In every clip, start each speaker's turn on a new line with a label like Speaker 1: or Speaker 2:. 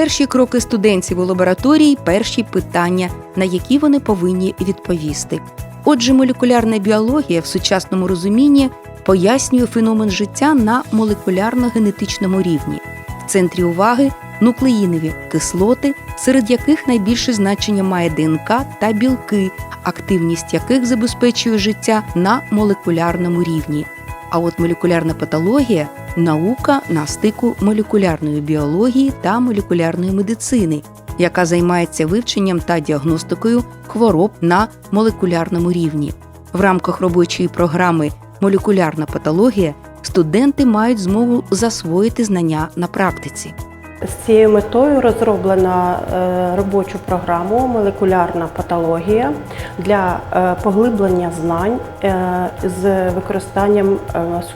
Speaker 1: Перші кроки студентів у лабораторії перші питання, на які вони повинні відповісти. Отже, молекулярна біологія в сучасному розумінні пояснює феномен життя на молекулярно-генетичному рівні. В центрі уваги нуклеїнові кислоти, серед яких найбільше значення має ДНК та білки, активність яких забезпечує життя на молекулярному рівні. А от молекулярна патологія наука на стику молекулярної біології та молекулярної медицини, яка займається вивченням та діагностикою хвороб на молекулярному рівні. В рамках робочої програми Молекулярна патологія студенти мають змогу засвоїти знання на практиці.
Speaker 2: З цією метою розроблена е, робочу програму Молекулярна патологія для е, поглиблення знань е, з використанням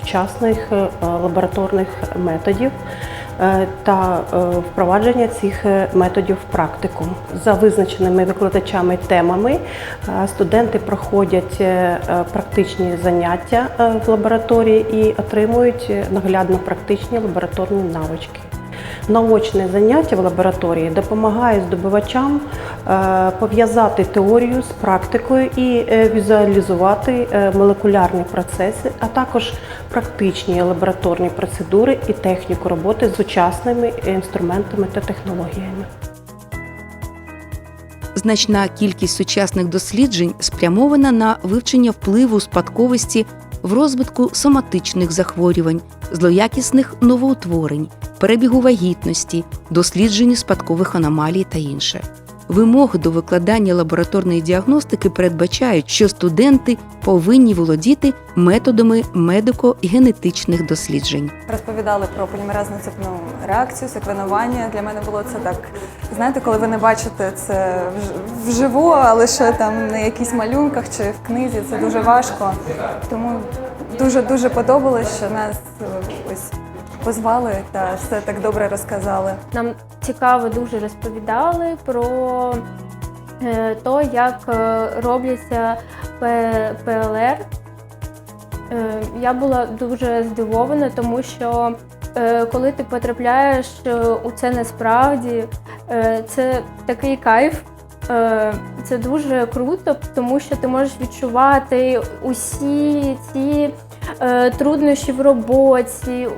Speaker 2: сучасних лабораторних методів та впровадження цих методів в практику. За визначеними викладачами темами студенти проходять практичні заняття в лабораторії і отримують наглядно практичні лабораторні навички. Наочне заняття в лабораторії допомагає здобувачам е, пов'язати теорію з практикою і е, візуалізувати е, молекулярні процеси, а також практичні лабораторні процедури і техніку роботи з сучасними інструментами та технологіями.
Speaker 1: Значна кількість сучасних досліджень спрямована на вивчення впливу спадковості в розвитку соматичних захворювань, злоякісних новоутворень, перебігу вагітності, дослідженні спадкових аномалій та інше. Вимоги до викладання лабораторної діагностики передбачають, що студенти повинні володіти методами медико-генетичних досліджень.
Speaker 3: Розповідали про полімеразну цепну реакцію, секвенування. Для мене було це так. Знаєте, коли ви не бачите це вж- вживу, а лише там на якісь малюнках чи в книзі, це дуже важко. Тому дуже дуже подобалось, що нас е, ось позвали та все так добре розказали.
Speaker 4: Нам цікаво дуже розповідали про е, то, як е, робляться ПЛР. Е, Я була дуже здивована, тому що коли ти потрапляєш у це насправді, це такий кайф. Е, Це дуже круто, тому що ти можеш відчувати усі ці е, труднощі в роботі.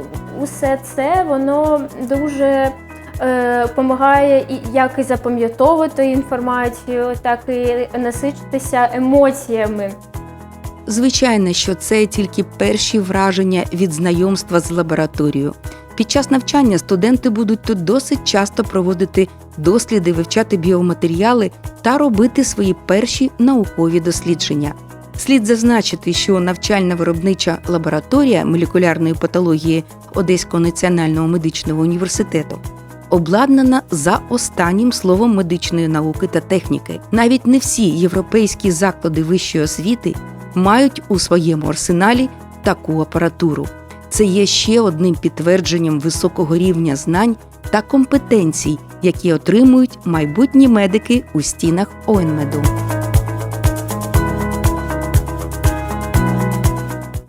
Speaker 4: Усе це воно дуже допомагає як і запам'ятовувати інформацію, так і насичитися емоціями.
Speaker 1: Звичайно, що це тільки перші враження від знайомства з лабораторією. Під час навчання студенти будуть тут досить часто проводити досліди, вивчати біоматеріали та робити свої перші наукові дослідження. Слід зазначити, що навчальна виробнича лабораторія молекулярної патології Одеського національного медичного університету обладнана за останнім словом медичної науки та техніки. Навіть не всі європейські заклади вищої освіти мають у своєму арсеналі таку апаратуру. Це є ще одним підтвердженням високого рівня знань та компетенцій, які отримують майбутні медики у стінах ОНМЕДу.